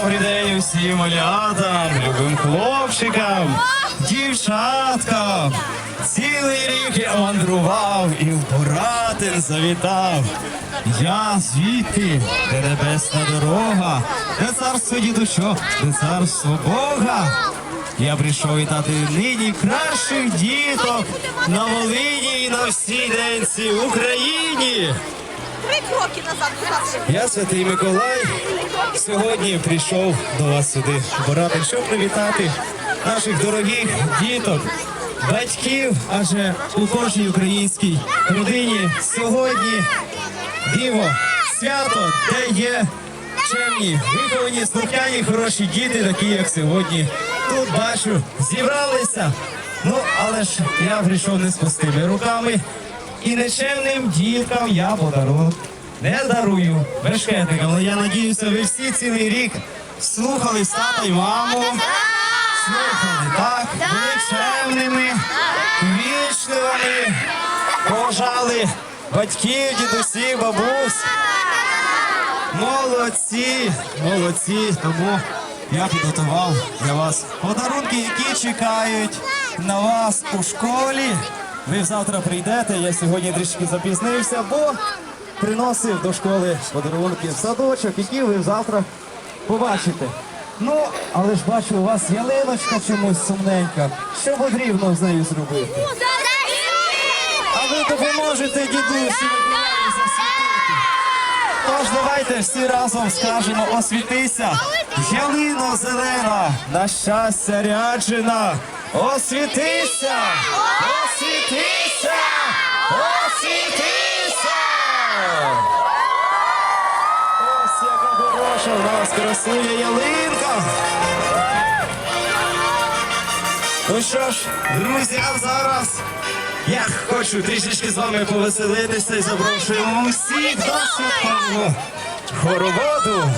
Добрий день усім малятам, любим хлопчикам, дівчаткам. Цілий рік я мандрував і в Боратин завітав. Я звідти, де небесна дорога, де царство дідущо, де царство Бога. Я прийшов вітати нині кращих діток на Волині і на всій денці Україні. Три кроки назад. Я святий Миколай. Сьогодні прийшов до вас сюди в Боратин, щоб привітати наших дорогих діток, батьків, адже у кожній українській родині сьогодні диво, свято, де є чемні, виховані, слухняні, хороші діти, такі як сьогодні. Тут бачу, зібралися. Ну, але ж я прийшов не з пустими руками. І нечемним діткам я подарунок не дарую бешкетникам. Але я надіюся, ви всі цілий рік слухали тата й маму. Слухали, так? Були чемними, вічливими, поважали батьків, дідусів, бабусь. Молодці, молодці. Тому я підготував для вас подарунки, які чекають на вас у школі. Ви завтра прийдете. Я сьогодні трішки запізнився, бо приносив до школи подарунки в садочок, які ви завтра побачите. Ну, але ж бачу, у вас ялиночка чомусь сумненька. Що потрібно з нею зробити? А ви допоможете дідусі. Тож давайте всі разом скажемо освітися. Ялино зелена, на щастя ряджена. Освітися! Нас красуня ялинка. Ну що ж, друзі, а зараз я хочу трішечки з вами повеселитися і запрошуємо усіх до святкового хороводу.